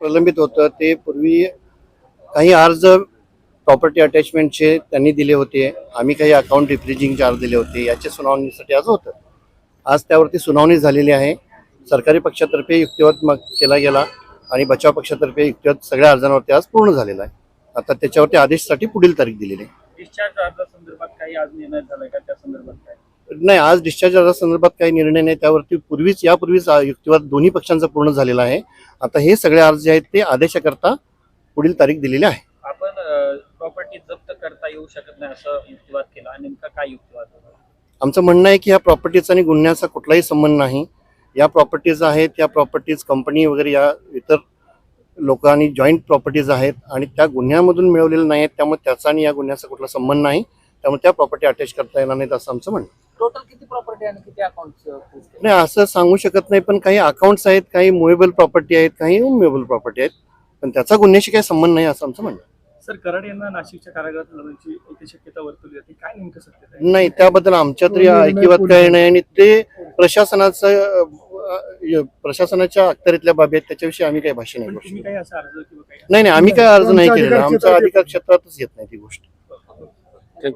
प्रलंबित होतं. ते पूर्वी काही अर्ज प्रॉपर्टी अटॅचमेंटचे त्यांनी दिले होते. आम्ही काही अकाउंट रिफ्रिजिंग चार्ज दिले होते. याच्या सुनावणीसाठी आज होतं. आज त्यावरती सुनावणी झालेली आहे. सरकारी पक्षातर्फे युक्तिवाद मग केला गेला आणि बचाव पक्षातर्फे युक्तिवाद सगळ्या अर्जांवरती आज पूर्ण झालेला आहे. आता त्याच्यावरती आदेशसाठी पुढील तारीख दिलेली आहे. डिस्चार्ज अर्जासंदर्भात काही आज निर्णय झालाय का? त्या संदर्भात नाही आज डिस्चार्ज अर्जासंदर्भात काही निर्णय नाही त्यावरती पूर्वीच यापूर्वीच युक्तिवाद दोन्ही पक्षांचा पूर्ण झालेला आहे. आता हे सगळे अर्ज जे आहेत ते आदेशाकरता पुढील तारीख दिलेली आहे. आपण प्रॉपर्टी जप्त करता येऊ शकत नाही असं युक्तिवाद केला. आणि नेमका काय युक्तिवाद आमचं म्हणणं आहे की ह्या प्रॉपर्टीचा आणि गुन्ह्याचा कुठलाही संबंध नाही. या प्रॉपर्टीज आहेत त्या प्रॉपर्टीज कंपनी वगैरे या इतर लोकांनी जॉईंट प्रॉपर्टीज आहेत आणि त्या गुन्ह्यामधून मिळवलेल्या नाही आहेत त्यामुळे त्याचा आणि या गुन्ह्याचा कुठला संबंध नाही. त्यामुळे त्या प्रॉपर्टी अटॅच करता येणार नाहीत असं आमचं म्हणणं. टोटल किती प्रॉपर्टी आणि किती अकाउंट नाही असं सांगू शकत नाही पण काही अकाउंट्स आहेत काही मुवेबल प्रॉपर्टी आहेत काही अनमुवेबल प्रॉपर्टी आहेत. पण त्याचा गुन्ह्याशी काही संबंध नाही असं आमचं म्हणणं आहे. सर कराड यांना नाशिकच्या कारागृहात हलवण्याची एक शक्यता वर्तवली जाते काय नेमकं सत्य आहे? नाही त्याबद्दल आमच्या तरी ऐकिवात काही नाही आणि ते प्रशासनाचं अं, प्रशासनाच्या अखत्यारीतल्या बाबी आहेत त्याच्याविषयी आम्ही काही भाष्य नाही पण करू तुम्ही शकत. काही असा अर्ज किंवा काही नाही नाही आम्ही काय अर्ज नाही केलेला. क्षेत्रात अधिकार क्षेत्रातच येत नाही ती गोष्ट.